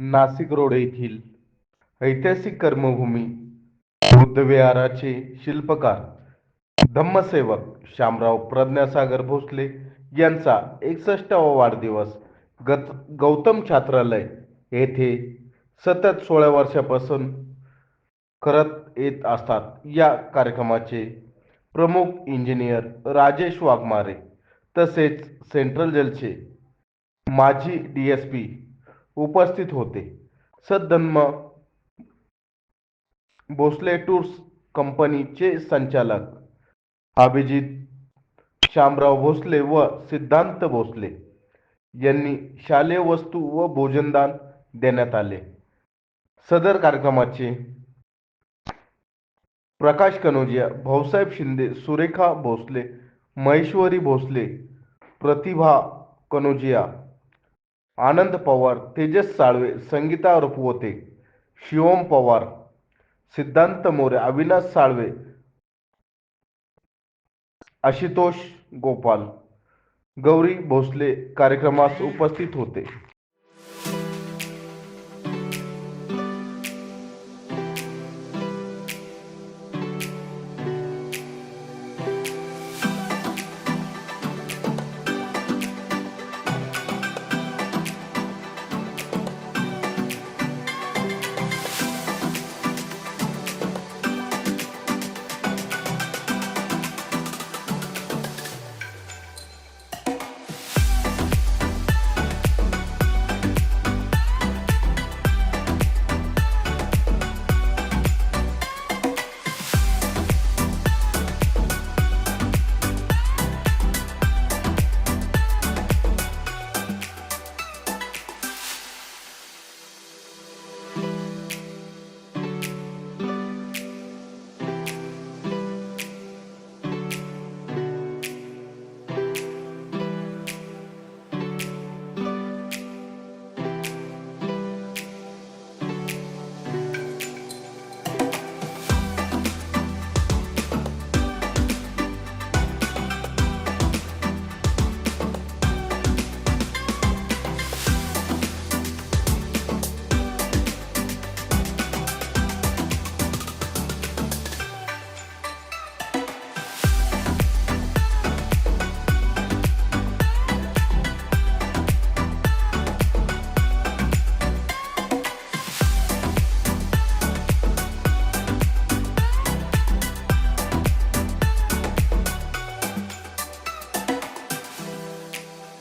Nashik road येथील ऐतिहासिक कर्मभूमी बुद्धविहाराचे शिल्पकार धम्मसेवक शामराव प्रज्ञासागर भोसले यांचा एकसष्टावा वाढदिवस गत गौतम छात्रालय येथे सतत सोळा वर्षापासून करत येत असतात. या कार्यक्रमाचे प्रमुख इंजिनियर राजेश वाघमारे तसेच सेंट्रल जेलचे माजी डी एस पी उपस्थित होते. सद्धर्म भोसले टूर्स कंपनीचे संचालक अभिजित शामराव भोसले व सिद्धांत भोसले यांनी शालेय वस्तू व भोजनदान देण्यात आले. सदर कार्यक्रमाचे प्रकाश कनोजिया भाऊसाहेब शिंदे सुरेखा भोसले महेश्वरी भोसले प्रतिभा कनोजिया आनंद पवार तेजस साळवे संगीता रुपवते शिवम पवार सिद्धांत मोरे अविनाश साळवे आशुतोष गोपाल गौरी भोसले कार्यक्रमास उपस्थित होते.